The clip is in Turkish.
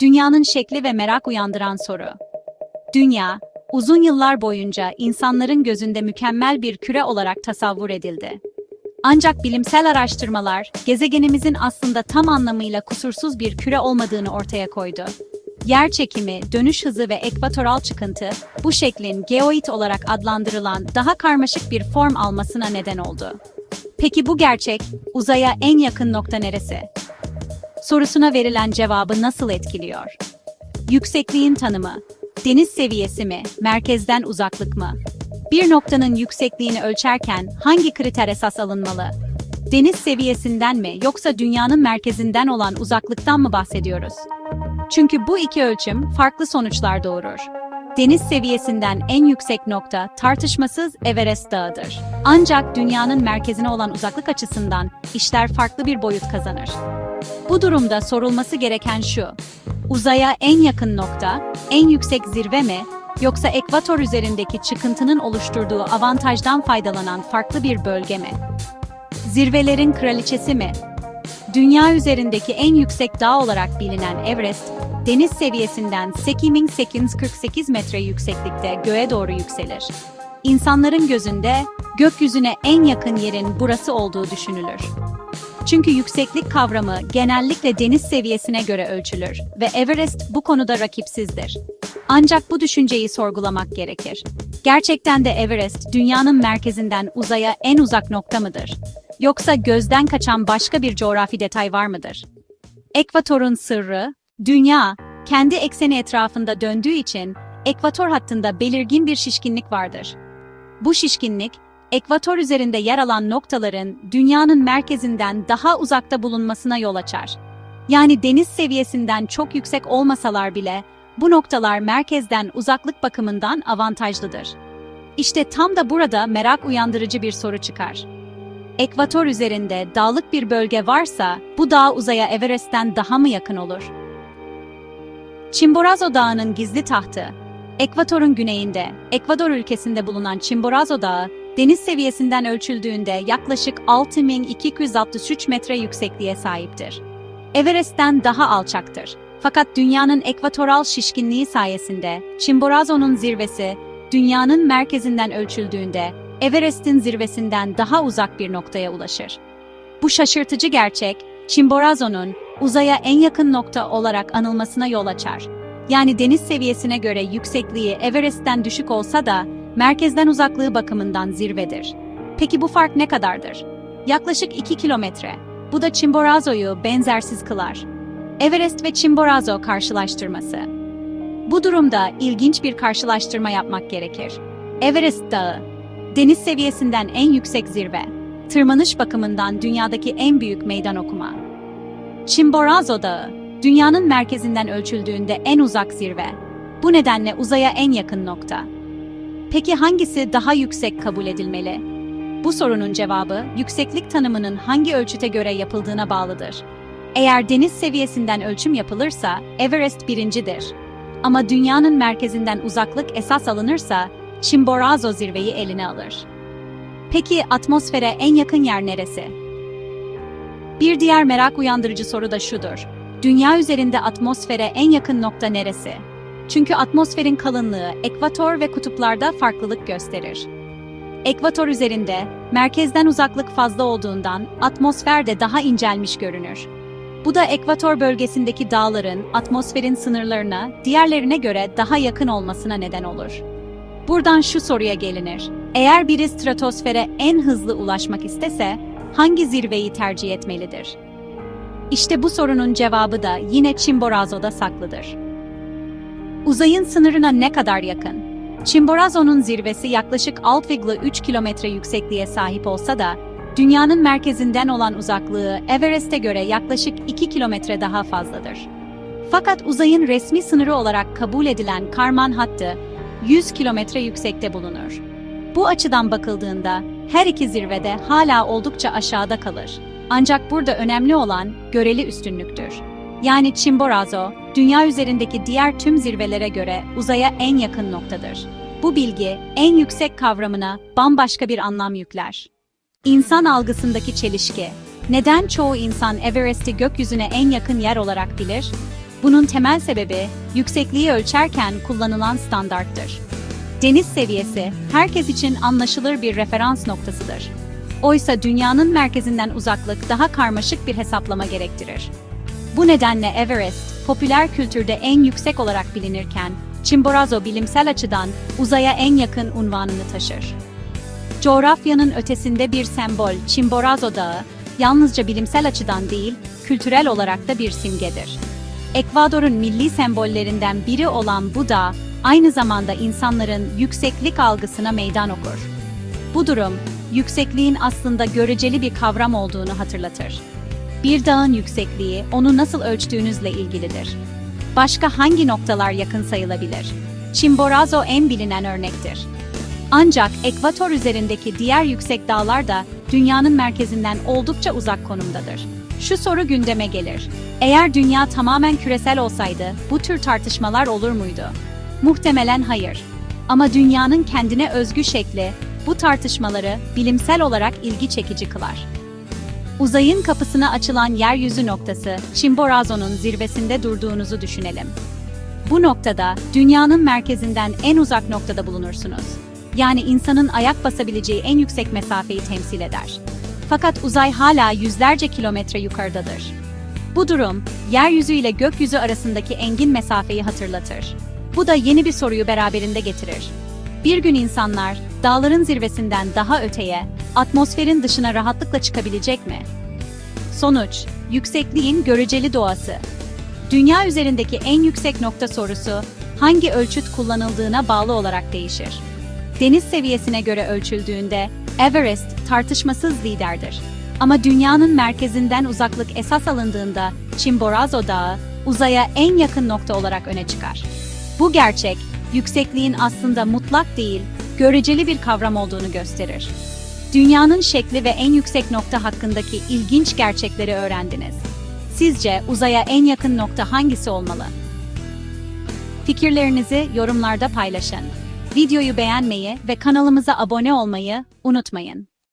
Dünyanın şekli ve merak uyandıran soru. Dünya, uzun yıllar boyunca insanların gözünde mükemmel bir küre olarak tasavvur edildi. Ancak bilimsel araştırmalar, gezegenimizin aslında tam anlamıyla kusursuz bir küre olmadığını ortaya koydu. Yer çekimi, dönüş hızı ve ekvatoral çıkıntı, bu şeklin geoid olarak adlandırılan daha karmaşık bir form almasına neden oldu. Peki bu gerçek, uzaya en yakın nokta neresi? Sorusuna verilen cevabı nasıl etkiliyor? Yüksekliğin tanımı, deniz seviyesi mi, merkezden uzaklık mı? Bir noktanın yüksekliğini ölçerken hangi kriter esas alınmalı? Deniz seviyesinden mi yoksa dünyanın merkezinden olan uzaklıktan mı bahsediyoruz? Çünkü bu iki ölçüm farklı sonuçlar doğurur. Deniz seviyesinden en yüksek nokta tartışmasız Everest Dağı'dır. Ancak dünyanın merkezine olan uzaklık açısından işler farklı bir boyut kazanır. Bu durumda sorulması gereken şu. Uzaya en yakın nokta, en yüksek zirve mi, yoksa ekvator üzerindeki çıkıntının oluşturduğu avantajdan faydalanan farklı bir bölge mi? Zirvelerin kraliçesi mi? Dünya üzerindeki en yüksek dağ olarak bilinen Everest, deniz seviyesinden 8848 metre yükseklikte göğe doğru yükselir. İnsanların gözünde gökyüzüne en yakın yerin burası olduğu düşünülür. Çünkü yükseklik kavramı genellikle deniz seviyesine göre ölçülür ve Everest bu konuda rakipsizdir. Ancak bu düşünceyi sorgulamak gerekir. Gerçekten de Everest dünyanın merkezinden uzaya en uzak nokta mıdır? Yoksa gözden kaçan başka bir coğrafi detay var mıdır? Ekvatorun sırrı, dünya kendi ekseni etrafında döndüğü için ekvator hattında belirgin bir şişkinlik vardır. Bu şişkinlik, ekvator üzerinde yer alan noktaların dünyanın merkezinden daha uzakta bulunmasına yol açar. Yani deniz seviyesinden çok yüksek olmasalar bile bu noktalar merkezden uzaklık bakımından avantajlıdır. İşte tam da burada merak uyandırıcı bir soru çıkar. Ekvator üzerinde dağlık bir bölge varsa bu dağ uzaya Everest'ten daha mı yakın olur? Chimborazo Dağı'nın gizli tahtı, Ekvator'un güneyinde, Ekvador ülkesinde bulunan Chimborazo Dağı, deniz seviyesinden ölçüldüğünde yaklaşık 6263 metre yüksekliğe sahiptir. Everest'ten daha alçaktır. Fakat dünyanın ekvatoral şişkinliği sayesinde Chimborazo'nun zirvesi, dünyanın merkezinden ölçüldüğünde Everest'in zirvesinden daha uzak bir noktaya ulaşır. Bu şaşırtıcı gerçek, Chimborazo'nun uzaya en yakın nokta olarak anılmasına yol açar. Yani deniz seviyesine göre yüksekliği Everest'ten düşük olsa da merkezden uzaklığı bakımından zirvedir. Peki bu fark ne kadardır? Yaklaşık 2 kilometre. Bu da Chimborazo'yu benzersiz kılar. Everest ve Chimborazo karşılaştırması. Bu durumda ilginç bir karşılaştırma yapmak gerekir. Everest Dağı, deniz seviyesinden en yüksek zirve, tırmanış bakımından dünyadaki en büyük meydan okuma. Chimborazo Dağı, dünyanın merkezinden ölçüldüğünde en uzak zirve. Bu nedenle uzaya en yakın nokta. Peki hangisi daha yüksek kabul edilmeli? Bu sorunun cevabı yükseklik tanımının hangi ölçüte göre yapıldığına bağlıdır. Eğer deniz seviyesinden ölçüm yapılırsa Everest birincidir. Ama dünyanın merkezinden uzaklık esas alınırsa Chimborazo zirveyi eline alır. Peki atmosfere en yakın yer neresi? Bir diğer merak uyandırıcı soru da şudur. Dünya üzerinde atmosfere en yakın nokta neresi? Çünkü atmosferin kalınlığı ekvator ve kutuplarda farklılık gösterir. Ekvator üzerinde merkezden uzaklık fazla olduğundan atmosfer de daha incelmiş görünür. Bu da ekvator bölgesindeki dağların atmosferin sınırlarına diğerlerine göre daha yakın olmasına neden olur. Buradan şu soruya gelinir. Eğer biri stratosfere en hızlı ulaşmak istese hangi zirveyi tercih etmelidir? İşte bu sorunun cevabı da yine Chimborazo'da saklıdır. Uzayın sınırına ne kadar yakın? Chimborazo'nun zirvesi yaklaşık 6,3 kilometre yüksekliğe sahip olsa da, dünyanın merkezinden olan uzaklığı Everest'e göre yaklaşık 2 kilometre daha fazladır. Fakat uzayın resmi sınırı olarak kabul edilen Karman hattı 100 kilometre yüksekte bulunur. Bu açıdan bakıldığında her iki zirvede hala oldukça aşağıda kalır. Ancak burada önemli olan göreli üstünlüktür. Yani Chimborazo, dünya üzerindeki diğer tüm zirvelere göre uzaya en yakın noktadır. Bu bilgi en yüksek kavramına bambaşka bir anlam yükler. İnsan algısındaki çelişki. Neden çoğu insan Everest'i gökyüzüne en yakın yer olarak bilir? Bunun temel sebebi yüksekliği ölçerken kullanılan standarttır. Deniz seviyesi herkes için anlaşılır bir referans noktasıdır. Oysa dünyanın merkezinden uzaklık daha karmaşık bir hesaplama gerektirir. Bu nedenle Everest, popüler kültürde en yüksek olarak bilinirken, Chimborazo bilimsel açıdan uzaya en yakın unvanını taşır. Coğrafyanın ötesinde bir sembol Chimborazo Dağı, yalnızca bilimsel açıdan değil, kültürel olarak da bir simgedir. Ekvador'un milli sembollerinden biri olan bu dağ, aynı zamanda insanların yükseklik algısına meydan okur. Bu durum, yüksekliğin aslında göreceli bir kavram olduğunu hatırlatır. Bir dağın yüksekliği, onu nasıl ölçtüğünüzle ilgilidir. Başka hangi noktalar yakın sayılabilir? Chimborazo en bilinen örnektir. Ancak ekvator üzerindeki diğer yüksek dağlar da dünyanın merkezinden oldukça uzak konumdadır. Şu soru gündeme gelir. Eğer dünya tamamen küresel olsaydı bu tür tartışmalar olur muydu? Muhtemelen hayır. Ama dünyanın kendine özgü şekli bu tartışmaları bilimsel olarak ilgi çekici kılar. Uzayın kapısına açılan yeryüzü noktası Chimborazo'nun zirvesinde durduğunuzu düşünelim. Bu noktada dünyanın merkezinden en uzak noktada bulunursunuz. Yani insanın ayak basabileceği en yüksek mesafeyi temsil eder. Fakat uzay hala yüzlerce kilometre yukarıdadır. Bu durum, yeryüzü ile gökyüzü arasındaki engin mesafeyi hatırlatır. Bu da yeni bir soruyu beraberinde getirir. Bir gün insanlar, dağların zirvesinden daha öteye, atmosferin dışına rahatlıkla çıkabilecek mi? Sonuç, yüksekliğin göreceli doğası. Dünya üzerindeki en yüksek nokta sorusu, hangi ölçüt kullanıldığına bağlı olarak değişir. Deniz seviyesine göre ölçüldüğünde, Everest tartışmasız liderdir. Ama dünyanın merkezinden uzaklık esas alındığında Chimborazo Dağı uzaya en yakın nokta olarak öne çıkar. Bu gerçek, yüksekliğin aslında mutlak değil, göreceli bir kavram olduğunu gösterir. Dünyanın şekli ve en yüksek nokta hakkındaki ilginç gerçekleri öğrendiniz. Sizce uzaya en yakın nokta hangisi olmalı? Fikirlerinizi yorumlarda paylaşın. Videoyu beğenmeyi ve kanalımıza abone olmayı unutmayın.